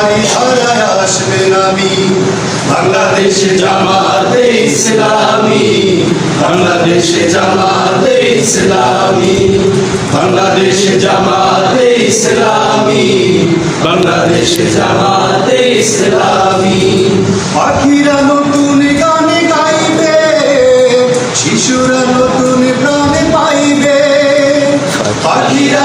রহমের বাড়ি হারায় আসবে নামি। বাংলাদেশ জামাতে ইসলামী। বাংলাদেশ জামাতে বাংলাদেশ জামাতে বাংলাদেশ জামাতে পাখিরা নতুন গান গাইবে, শিশুরা নতুন প্রাণ পাইবে। পাখিরা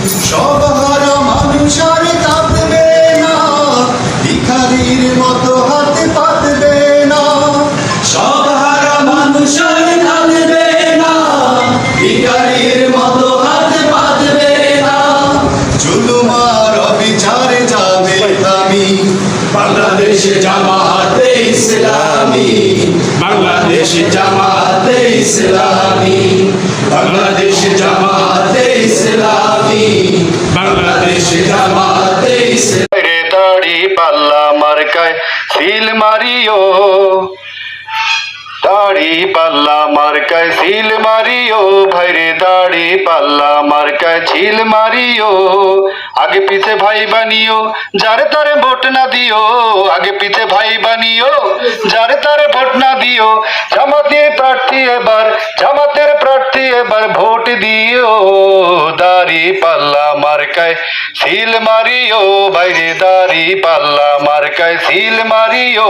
বাংলাদেশ জামাতে ইসলামী, বাংলাদেশ জামাতে ইসলামী, বাংলাদেশ জামাতে ইসলামী, বাংলাদেশ জামাতে ইসলামী। দাড়ি পাল্লা মার্কায় সিল মারিও। দাড়ি পাল্লা মার্কায় সিল মারিও, ভাইরে দাড়ি পাল্লা মার্কায় ছিল মারিও। আগে পিছে ভাই বানিও, যারে তারে ভোট না দিও। আগে পিছে ভাই বানিও, যারে তারে ভোট না দিও। জামাতে প্রার্থী এবার, জামাতের প্রার্থী এবার ভোট দিও। দাড়ি পাল্লা মার্কায় সিল মারিও বাইরে দাড়ি পাল্লা মার্কায় সিল মারিও।